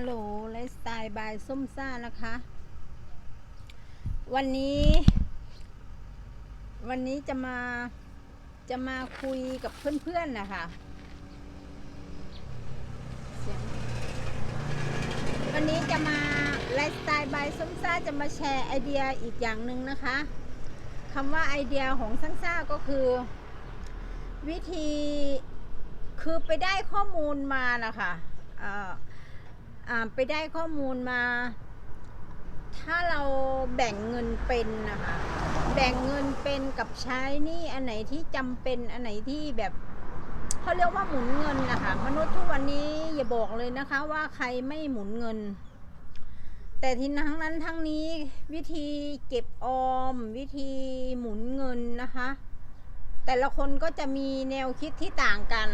ฮัลโหลไลฟ์สไตล์บายส้มซ่านะคะ วันนี้ วันนี้จะมาจะมาคุยกับเพื่อนๆนะคะวันนี้จะมาไลฟ์สไตล์บายส้มซ่าจะมาแชร์ไอเดียอีกอย่างหนึ่งนะคะคำว่าไอเดียของซังซ่าก็คือ วิธีคือไปได้ข้อมูลมานะคะเอ่ออ่า ไปได้ข้อมูลมา ถ้าเราแบ่งเงินเป็นนะคะ แบ่งเงินเป็นกับใช้นี่อันไหนที่จำเป็นอันไหนที่แบบเขาเรียกว่าหมุนเงินนะคะมนุษย์ทุกวันนี้อย่าบอกเลยนะคะว่าใครไม่หมุนเงิน แต่ทีทั้งนั้นทั้งนี้วิธีเก็บออม วิธีหมุนเงินนะคะ แต่ละคนก็จะมีแนวคิดที่ต่างกัน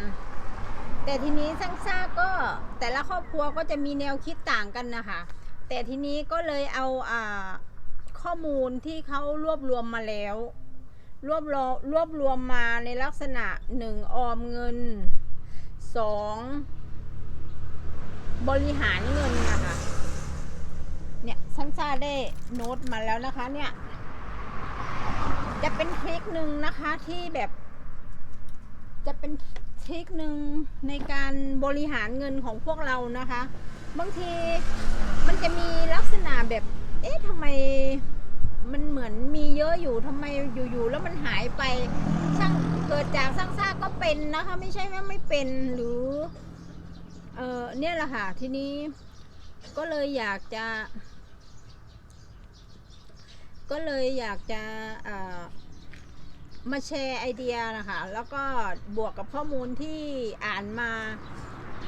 แต่ทีนี้ซังซ่าก็แต่ละครอบครัวก็จะมีแนวคิดต่างกันนะคะ แต่ทีนี้ก็เลยเอาอ่าข้อมูลที่เขารวบรวมมาแล้ว รวบรวมรวบรวมมาในลักษณะหนึ่งออมเงินสองบริหารเงินนะคะเนี่ยซังซ่าได้โน้ตมาแล้วนะคะเนี่ยจะเป็นทริคหนึ่งนะคะที่แบบ จะเป็นทริคหนึ่งในการบริหารเงินของพวกเรานะคะ บางทีมันจะมีลักษณะแบบ เอ๊ะทำไมมันเหมือนมีเยอะอยู่ทำไมอยู่ๆแล้วมันหายไปช่างเกิดจากสร้างซากก็เป็นนะคะ ไม่ใช่ว่าไม่เป็นหรือ เออเนี่ยแหละค่ะทีนี้ก็เลยอยากจะ ก็เลยอยากจะเอ่อ มาแชร์ไอเดียนะคะ แล้วก็บวกกับข้อมูลที่อ่านมา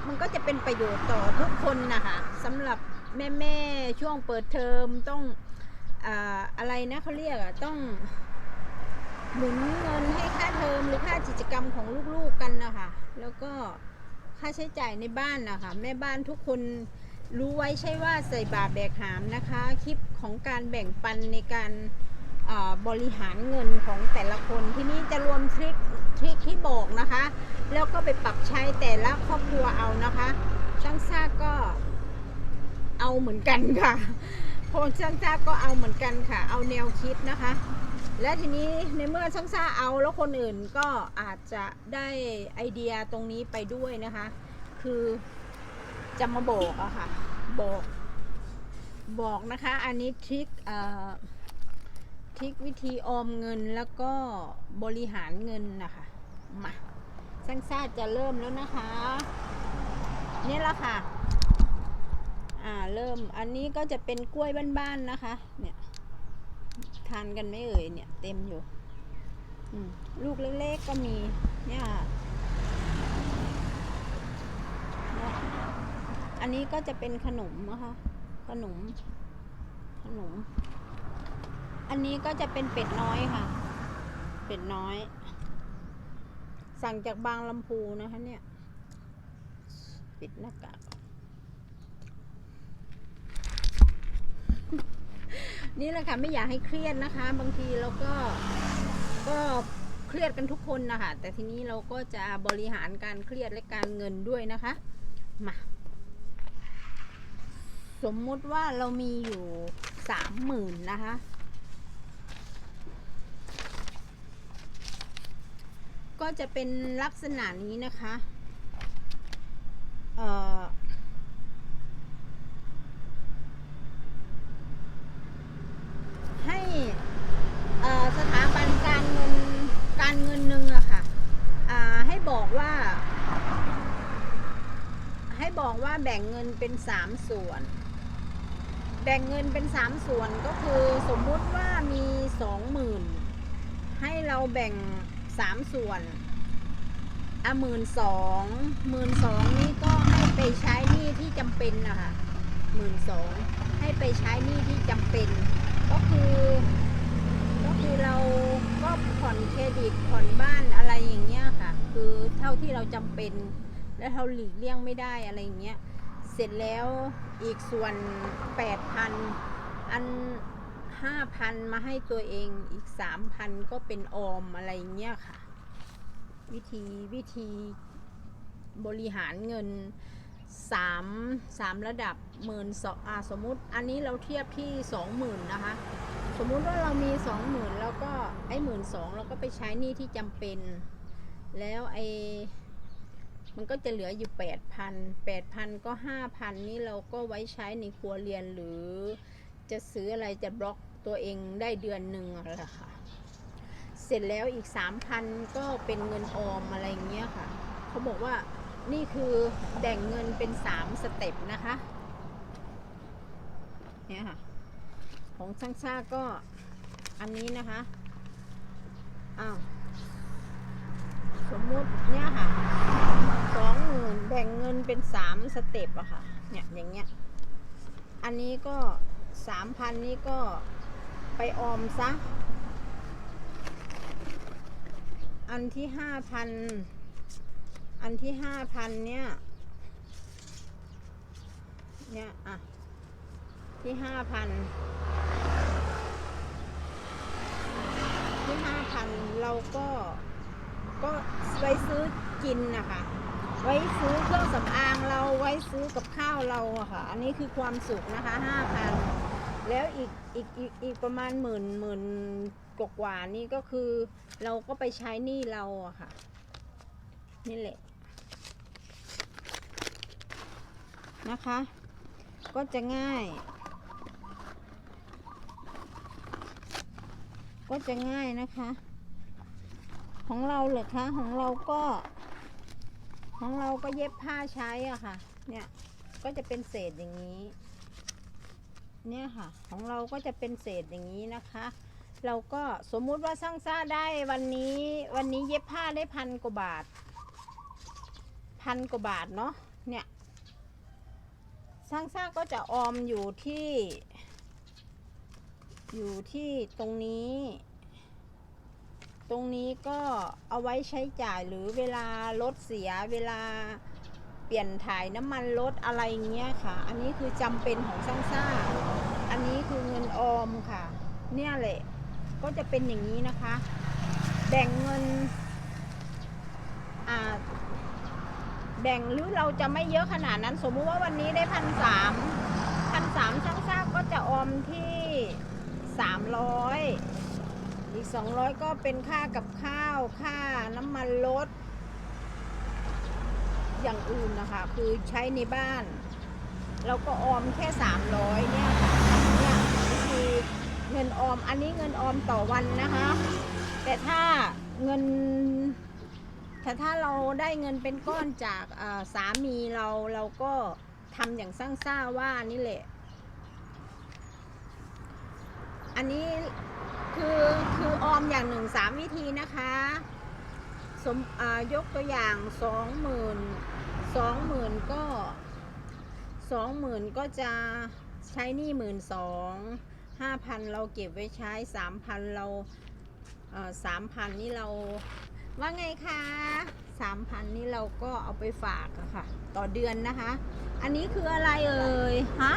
มันก็จะเป็นประโยชน์ต่อทุกคนนะคะสำหรับแม่ๆช่วงเปิดเทอมต้องอาอะไรนะเขาเรียกอะต้องหมุนเงินให้ค่าเทอมหรือค่ากิจกรรมของลูกๆกันนะคะแล้วก็ค่าใช้จ่ายในบ้านนะคะแม่บ้านทุกคนรู้ไว้ใช่ว่าใส่บาตรแบกหามนะคะ คลิปของการแบ่งปันในการ บริหารเงินของแต่ละคนที่นี่จะรวมทริคทริคที่บอกนะคะ แล้วก็ไปปรับใช้แต่ละครอบครัวเอานะคะช่างซากก็เอาเหมือนกันค่ะโพนช่างซากก็เอาเหมือนกันค่ะ เอาแนวคิดนะคะ และทีนี้ในเมื่อช่างซาเอาแล้วคนอื่นก็อาจจะได้ไอเดียตรงนี้ไปด้วยนะคะ คือจะมาบอกอะค่ะบอกบอกนะคะ อันนี้ทริคเอ่อ ทริควิธีออมเงินแล้วก็บริหารเงินนะคะ มาช่างซาจะเริ่มแล้วนะคะ นี่แหละค่ะ อ่าเริ่มอันนี้ก็จะเป็นกล้วยบ้านๆนะคะ เนี่ยทานกันไหม่เอ่ยเนี่ย เต็มอยู่ลูกเล็กๆก็มี เนี่ยอันนี้ก็จะเป็นขนมนะคะ ขนม ขนม อันนี้ก็จะเป็นเป็ดน้อยค่ะ เป็ดน้อย สั่งจากบางลำพูนะคะเนี่ย ปิดหน้ากากนี่แหละค่ะไม่อยากให้เครียดนะคะ บางทีเราก็ก็เครียดกันทุกคนนะคะแต่ทีนี้เราก็จะบริหารการเครียดและการเงินด้วยนะคะมาสมมุติว่าเรามีอยู่สามหมื่นนะคะ ก็จะเป็นลักษณะนี้นะคะเอ่อให้เออสถาบันการเงินการเงินหนึ่งอะค่ะอ่าให้บอกว่า ให้บอกว่าแบ่งเงินเป็นสามส่วน แบ่งเงินเป็นสามส่วนก็คือสมมุติว่ามีสองหมื่นให้เราแบ่ง สามส่วนอะหมื่นสองหมื่นสองนี่ก็ให้ไปใช้หนี้ที่จำเป็นนะคะหมื่นสองให้ไปใช้หนี้ที่จำเป็น ก็คือ ก็คือเราก็ผ่อนเครดิตผ่อนบ้านอะไรอย่างเงี้ยค่ะ คือเท่าที่เราจำเป็น และเราหลีกเลี่ยงไม่ได้อะไรอย่างเงี้ย เสร็จแล้วอีกส่วนแปดพันอัน ห้าพันมาให้ตัวเองอีกสามพันก็เป็นออมอะไรเงี้ยค่ะ วิธีวิธีบริหารเงินสามสามระดับหมื่นสองอ่าสมมุติอันนี้เราเทียบที่สองหมื่นนะคะ สมมุติว่าเรามีสองหมื่นแล้วก็ไอ้หมื่นสองเราก็ไปใช้หนี้ที่จำเป็น แล้วไอ้มันก็จะเหลืออยู่แปดพันแปดพันก็ห้าพันนี่เราก็ไว้ใช้ในครัวเรียนหรือ จะซื้ออะไรจะบล็อกตัวเองได้เดือนหนึ่งอะไรค่ะ เสร็จแล้วอีกสามพันก็เป็นเงินออมอะไรอย่างเงี้ยค่ะ เขาบอกว่านี่คือแบ่งเงินเป็นสามสเต็ปนะคะ เนี่ยค่ะ ของช่างชาก็อันนี้นะคะ อ้าว สมมุติเนี่ยค่ะสองหมื่นแบ่งเงินเป็นสามสเต็ปอะค่ะ เนี่ยอย่างเงี้ย อันนี้ก็ สามพันนี้ก็ไปออมซะ อันที่ห้าพัน อันที่ห้าพันเนี่ย เนี่ย อะ ที่ห้าพัน ที่ห้าพันเราก็ ก็ไว้ซื้อกินนะคะไว้ซื้อเครื่องสำอางเราไว้ซื้อกับข้าวเราอะค่ะ อันนี้คือความสุขนะคะห้าพัน แล้วอีกอีกอีกอีกประมาณหมื่นหมื่นกว่าๆนี่ก็คือ เราก็ไปใช้หนี้เราอะค่ะ นี่แหละ นะคะ ก็จะง่าย ก็จะง่ายนะคะ ของเราเหรอคะ ของเราก็ ของเราก็เย็บผ้าใช้อะค่ะ เนี่ย ก็จะเป็นเศษอย่างนี้ เนี่ยค่ะ ของเราก็จะเป็นเศษอย่างนี้นะคะ เราก็สมมุติว่าสร้างซ่าได้วันนี้วันนี้เย็บผ้าได้พันกว่าบาท พันกว่าบาทเนาะเนี่ยสร้างซ่าก็จะออมอยู่ที่ อยู่ที่ตรงนี้ ตรงนี้ก็เอาไว้ใช้จ่ายหรือเวลารถเสียเวลา เปลี่ยนถ่ายน้ำมันรถอะไรเงี้ยค่ะ อันนี้คือจำเป็นของสร้างซ่าอันนี้คือเงินออมค่ะ เนี่ยแหละก็จะเป็นอย่างนี้นะคะ แบ่งเงินอ่าแบ่งหรือเราจะไม่เยอะขนาดนั้น สมมุติว่าวันนี้ได้พันสามพันสามช่างทราบก็จะออมที่สามร้อยอีกสองร้อยก็เป็นค่ากับข้าวค่าน้ำมันรถ อย่างอื่นนะคะ คือใช้ในบ้านเราก็ออมแค่สามร้อยเนี่ยเนี่ยนี่คือเงินออมอันนี้เงินออมต่อวันนะคะ แต่ถ้าเงินแต่ถ้าเราได้เงินเป็นก้อนจากสามีเราเราก็ทำอย่างสร้างซ่าว่านี่แหละ อันนี้คือคือออมอย่างหนึ่งสามวิธีนะคะ สมยกตัวอย่างสองหมื่น สองหมื่นก็สองหมื่นก็จะใช้หนี้หมื่นสองห้าพันเราเก็บไว้ใช้สามพันเราสามพันนี่เราว่าไงคะสามพันนี่เราก็เอาไปฝากอะค่ะ ต่อเดือนนะคะ อันนี้คืออะไรเอ่ยฮะ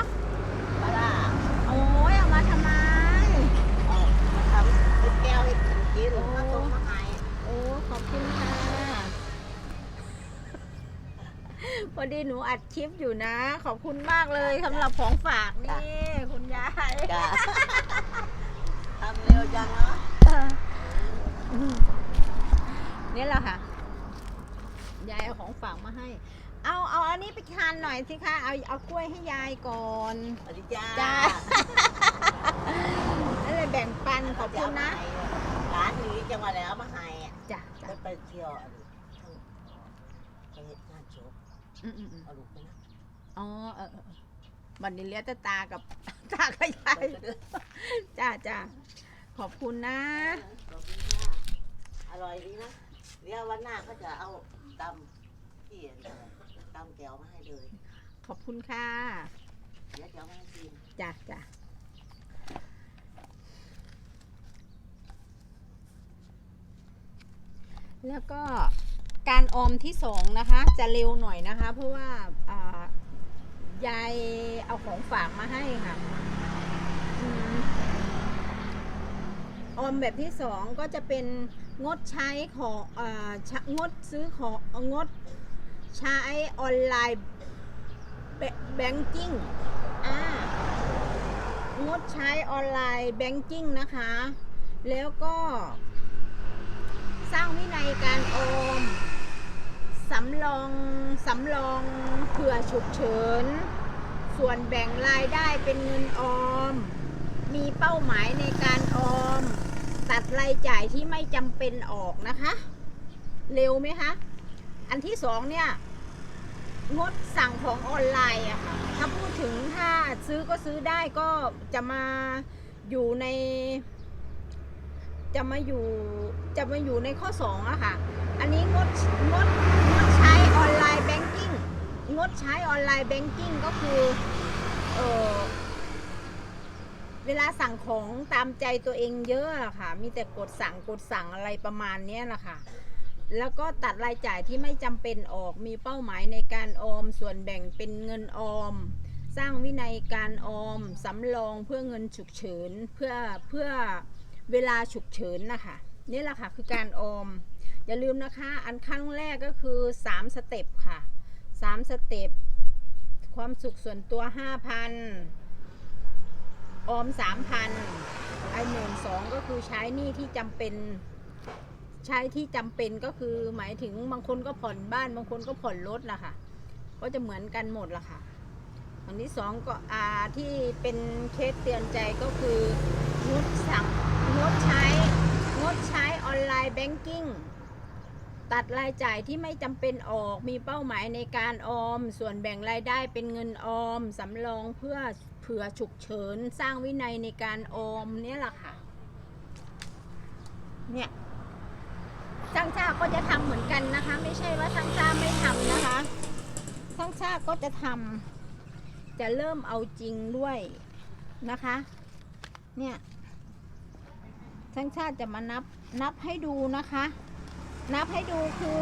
ปลาร้า โอ้ยเอามาทำไม เอามาทำเป็นแก้วให้กินกินแล้วก็ส่งมาให้ โอ้ขอบคุณค่ะ พอ ดีหนูอัดคลิปอยู่นะ ขอบคุณมากเลยสำหรับของฝากนี่ คุณยายจ้าทำเร็วจังเนาะอืมนี่แหละค่ะ ยายเอาของฝากมาให้ เอาเอาอันนี้ไปทานหน่อยสิคะเอาเอากล้วยให้ยายก่อนสวัสดีจ้าจ้านั่นเลยแบ่งปันขอบคุณนะร้านนี้จังหวัดแล้วมาให้อะจ้ะจ้ะได้ไปเที่ยวอันนี้ทั้ งไปเฮ็ดงานโชว์อืมอืมอืมเอาลูกไปนะอ๋อเออเออเออวันนี้เลี้ยงแต่ตากับ ตากับยาไปยกันเด้อจ้าจ้าขอบคุณนะ ขอบคุณค่ะอร่อยดีนะ เดี๋ยววันหน้าก็จะเอาตำที่ตำแก้วมาให้เลย ขอบคุณค่ะเดี๋ยวจะเอามาให้กินจ้าจ้าแล้วก็ การออมที่สองนะคะ จะเร็วหน่อยนะคะ เพราะว่าายายเอาของฝากมาให้ค่ะออมแบบที่สองก็จะเป็นงดใช้ขององดซื้อของงดใช้ออนไลน์แบงกิ้งงดใช้ออนไลน์แบงกิ้งนะคะ แล้วก็สร้างวินัยการออม สำรองสำรองเผื่อฉุกเฉิน ส่วนแบ่งรายได้เป็นเงินออม มีเป้าหมายในการออม ตัดรายจ่ายที่ไม่จำเป็นออกนะคะ เร็วไหมคะ อันที่สองเนี่ย งดสั่งของออนไลน์อะค่ะถ้าพูดถึงถ้าซื้อก็ซื้อได้ก็จะมาอยู่ใน จะมาอยู่จะมาอยู่ในข้อสองอะค่ะ อันนี้งดงดงดใช้ออนไลน์แบงกิ้งงดใช้ออนไลน์แบงกิ้งก็คือเออเวลาสั่งของตามใจตัวเองเยอะอะค่ะ มีแต่กดสั่งกดสั่งอะไรประมาณนี้นะคะแล้วก็ตัดรายจ่ายที่ไม่จำเป็นออกมีเป้าหมายในการออม ส่วนแบ่งเป็นเงินออม สร้างวินัยการออมสำรองเพื่อเงินฉุกเฉินเพื่อเพื่อ เวลาฉุกเฉินนะคะนี่แหละค่ะคือการออม อย่าลืมนะคะ อันขั้นแรกก็คือ 3 สเต็ปค่ะ 3 สเต็ปความสุขส่วนตัว 5,000 ออม 3,000 ไอ้หมื่นสองก็คือใช้หนี้ที่จำเป็นใช้ที่จำเป็นก็คือหมายถึงบางคนก็ผ่อนบ้านบางคนก็ผ่อนรถนะคะก็จะเหมือนกันหมดละค่ะอันที่สองก็อาที่เป็นเคสเตือนใจก็คือ งดสั่ง งดใช้ งดใช้ออนไลน์แบงกิ้งตัดรายจ่ายที่ไม่จำเป็นออกมีเป้าหมายในการออม ส่วนแบ่งรายได้เป็นเงินออมสำรองเพื่อเผื่อฉุกเฉินสร้างวินัยในการออมเนี่ยแหละค่ะ เนี่ยช่างชาก็จะทำเหมือนกันนะคะ ไม่ใช่ว่าช่างชาไม่ทำนะคะช่างชาก็จะทำจะเริ่มเอาจริงด้วยนะคะ เนี่ย ช่างชาติจะมานับนับให้ดูนะคะ นับให้ดูคือ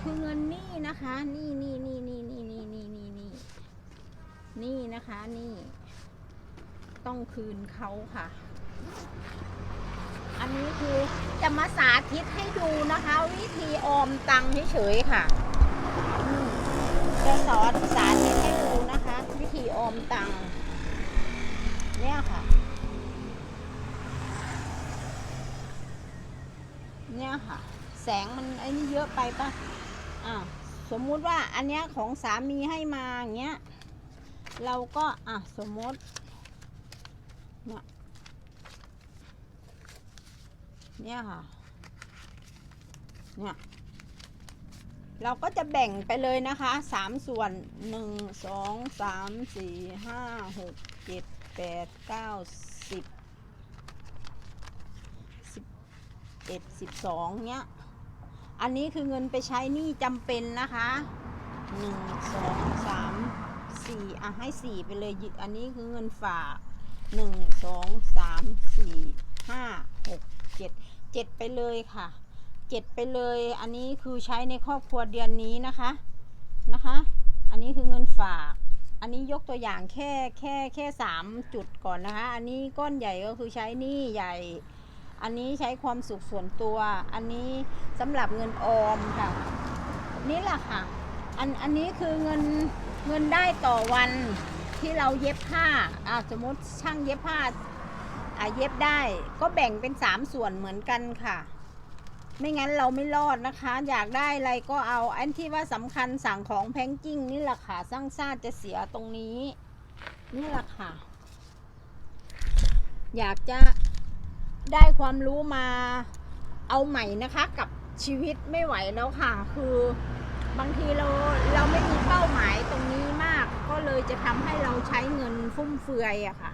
คือเงินนี่นะคะ นี่นี่นี่นี่นี่นี่นี่นี่นี่นี่นะคะนี่ ต้องคืนเขาค่ะ อันนี้คือจะมาสาธิตให้ดูนะคะ วิธีออมตังค์เฉยๆค่ะจะสอนสาธิตให้ดูนะคะ วิธีออมตังค์เนี่ยค่ะ เนี่ยค่ะ แสงมันไอ้นี่เยอะไปปะอ่าสมมุติว่าอันเนี้ยของสามีให้มาอย่างเงี้ย เราก็อะสมมติเนี่ยเนี่ยค่ะ เนี่ย เราก็จะแบ่งไปเลยนะคะสามส่วนหนึ่งสองสามสี่ห้าหกเจ็ดแปดเก้าสิบสิบ เอ็ดสิบสองเนี้ย อันนี้คือเงินไปใช้หนี้จำเป็นนะคะหนึ่งสองสามสี่อะให้สี่ไปเลยอันนี้คือเงินฝากหนึ่งสองสามสี่ห้าหกเจ็ดเจ็ดไปเลยค่ะเจ็ดไปเลย อันนี้คือใช้ในครอบครัวเดือนนี้นะคะนะคะ อันนี้คือเงินฝาก อันนี้ยกตัวอย่างแค่แค่แค่สามจุดก่อนนะคะ อันนี้ก้อนใหญ่ก็คือใช้หนี้ใหญ่ อันนี้ใช้ความสุขส่วนตัว อันนี้สำหรับเงินออมค่ะ นี่แหละค่ะ อันอันนี้คือเงินเงินได้ต่อวันที่เราเย็บผ้าอ่าสมมติช่างเย็บผ้าอ่าเย็บได้ ก็แบ่งเป็นสามส่วนเหมือนกันค่ะ ไม่งั้นเราไม่รอดนะคะ อยากได้อะไรก็เอาอันที่ว่าสำคัญสั่งของแพงกิ้งนี่แหละค่ะสร้างชาติจะเสียตรงนี้ นี่แหละค่ะ อยากจะ ได้ความรู้มาเอาใหม่นะคะกับชีวิตไม่ไหวแล้วค่ะ คือบางทีเราเราไม่มีเป้าหมายตรงนี้มาก ก็เลยจะทำให้เราใช้เงินฟุ่มเฟือยอะค่ะ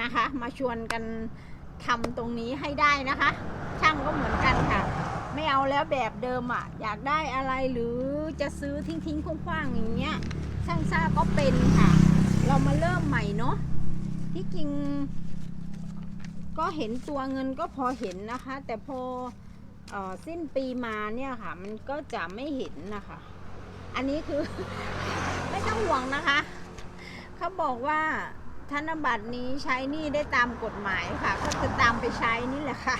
นะคะ มาชวนกันทำตรงนี้ให้ได้นะคะ ช่างก็เหมือนกันค่ะ ไม่เอาแล้วแบบเดิมอะอยากได้อะไรหรือจะซื้อทิ้งทิ้งๆคว้างๆอย่างเงี้ยช่างซ่าก็เป็นค่ะ เรามาเริ่มใหม่เนาะที่จริง ก็เห็นตัวเงินก็พอเห็นนะคะ แต่พอออสิ้นปีมาเนี่ยค่ะ มันก็จะไม่เห็นนะคะ อันนี้คือ ไม่ต้องห่วงนะคะ เขาบอกว่าธนบัตรนี้ใช้หนี่ได้ตามกฎหมายค่ะ ก็คือตามไปใช้นี่แหละค่ะ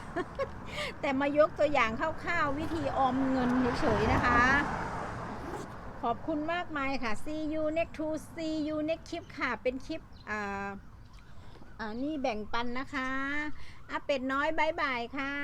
แต่มายกตัวอย่างคร่าวๆวิธีออมเงินเฉยๆนะคะ ขอบคุณมากมายค่ะ see you next to see you next คลิปค่ะ เป็นคลิปอ่า อ่านี่แบ่งปันนะคะอาเป็ดน้อยบายบายค่ะ